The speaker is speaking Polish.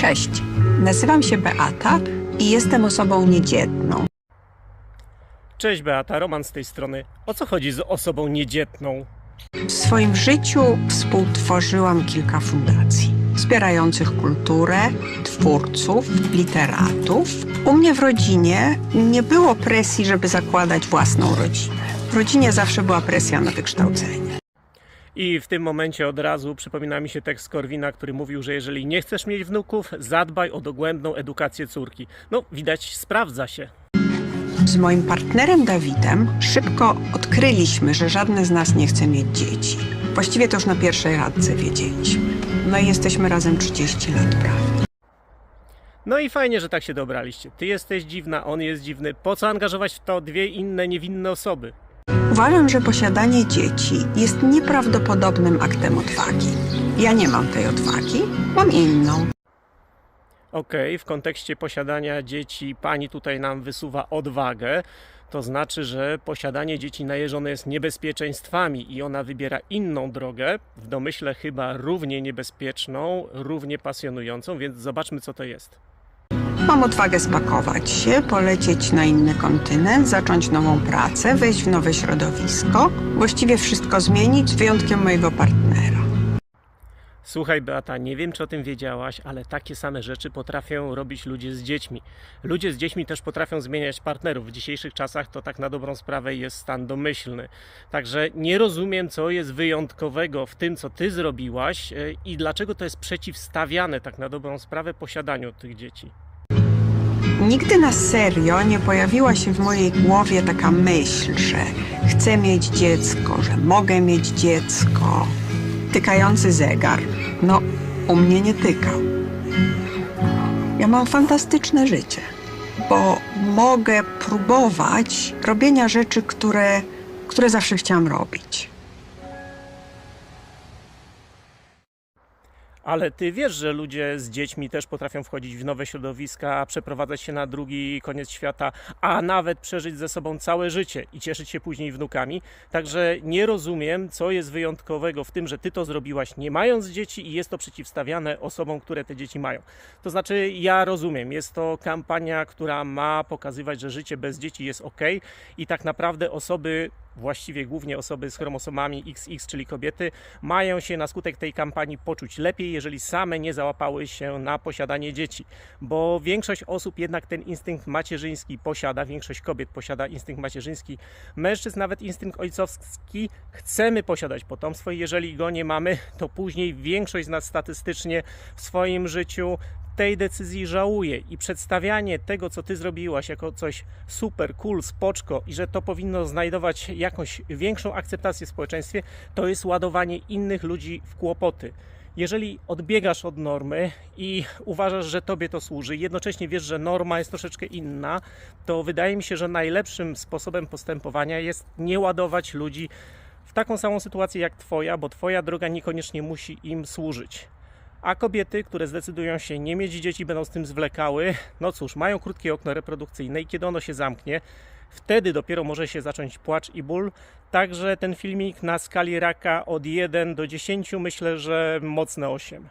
Cześć, nazywam się Beata i jestem osobą niedzietną. Cześć Beata, Roman z tej strony. O co chodzi z osobą niedzietną? W swoim życiu współtworzyłam kilka fundacji wspierających kulturę, twórców, literatów. U mnie w rodzinie nie było presji, żeby zakładać własną rodzinę. W rodzinie zawsze była presja na wykształcenie. I w tym momencie od razu przypomina mi się tekst Korwina, który mówił, że jeżeli nie chcesz mieć wnuków, zadbaj o dogłębną edukację córki. No, widać, sprawdza się. Z moim partnerem Dawidem szybko odkryliśmy, że żadne z nas nie chce mieć dzieci. Właściwie to już na pierwszej radce wiedzieliśmy. No i jesteśmy razem 30 lat prawie. No i fajnie, że tak się dobraliście. Ty jesteś dziwna, on jest dziwny. Po co angażować w to dwie inne niewinne osoby? Uważam, że posiadanie dzieci jest nieprawdopodobnym aktem odwagi. Ja nie mam tej odwagi, mam inną. Okej, w kontekście posiadania dzieci pani tutaj nam wysuwa odwagę. To znaczy, że posiadanie dzieci najeżone jest niebezpieczeństwami i ona wybiera inną drogę, w domyśle chyba równie niebezpieczną, równie pasjonującą, więc zobaczmy, co to jest. Mam odwagę spakować się, polecieć na inny kontynent, zacząć nową pracę, wejść w nowe środowisko, właściwie wszystko zmienić z wyjątkiem mojego partnera. Słuchaj, Beata, nie wiem, czy o tym wiedziałaś, ale takie same rzeczy potrafią robić ludzie z dziećmi. Ludzie z dziećmi też potrafią zmieniać partnerów. W dzisiejszych czasach to tak na dobrą sprawę jest stan domyślny. Także nie rozumiem, co jest wyjątkowego w tym, co ty zrobiłaś e, i dlaczego to jest przeciwstawiane tak na dobrą sprawę posiadaniu tych dzieci. Nigdy na serio nie pojawiła się w mojej głowie taka myśl, że chcę mieć dziecko, że mogę mieć dziecko. Tykający zegar, no, u mnie nie tykał. Ja mam fantastyczne życie, bo mogę próbować robienia rzeczy, które, które zawsze chciałam robić. Ale ty wiesz, że ludzie z dziećmi też potrafią wchodzić w nowe środowiska, przeprowadzać się na drugi koniec świata, a nawet przeżyć ze sobą całe życie i cieszyć się później wnukami. Także nie rozumiem, co jest wyjątkowego w tym, że ty to zrobiłaś nie mając dzieci i jest to przeciwstawiane osobom, które te dzieci mają. To znaczy, ja rozumiem, jest to kampania, która ma pokazywać, że życie bez dzieci jest ok i tak naprawdę osoby właściwie głównie osoby z chromosomami XX, czyli kobiety, mają się na skutek tej kampanii poczuć lepiej, jeżeli same nie załapały się na posiadanie dzieci. Bo większość osób jednak ten instynkt macierzyński posiada, większość kobiet posiada instynkt macierzyński, mężczyzn nawet instynkt ojcowski. Chcemy posiadać potomstwo i jeżeli go nie mamy, to później większość z nas statystycznie w swoim życiu tej decyzji żałuję i przedstawianie tego, co ty zrobiłaś, jako coś super, cool, spoczko i że to powinno znajdować jakąś większą akceptację w społeczeństwie, to jest ładowanie innych ludzi w kłopoty. Jeżeli odbiegasz od normy i uważasz, że tobie to służy, jednocześnie wiesz, że norma jest troszeczkę inna, to wydaje mi się, że najlepszym sposobem postępowania jest nie ładować ludzi w taką samą sytuację jak twoja, bo twoja droga niekoniecznie musi im służyć. A kobiety, które zdecydują się nie mieć dzieci, będą z tym zwlekały. No cóż, mają krótkie okno reprodukcyjne i kiedy ono się zamknie, wtedy dopiero może się zacząć płacz i ból. Także ten filmik na skali raka od 1 do 10 myślę, że mocne 8.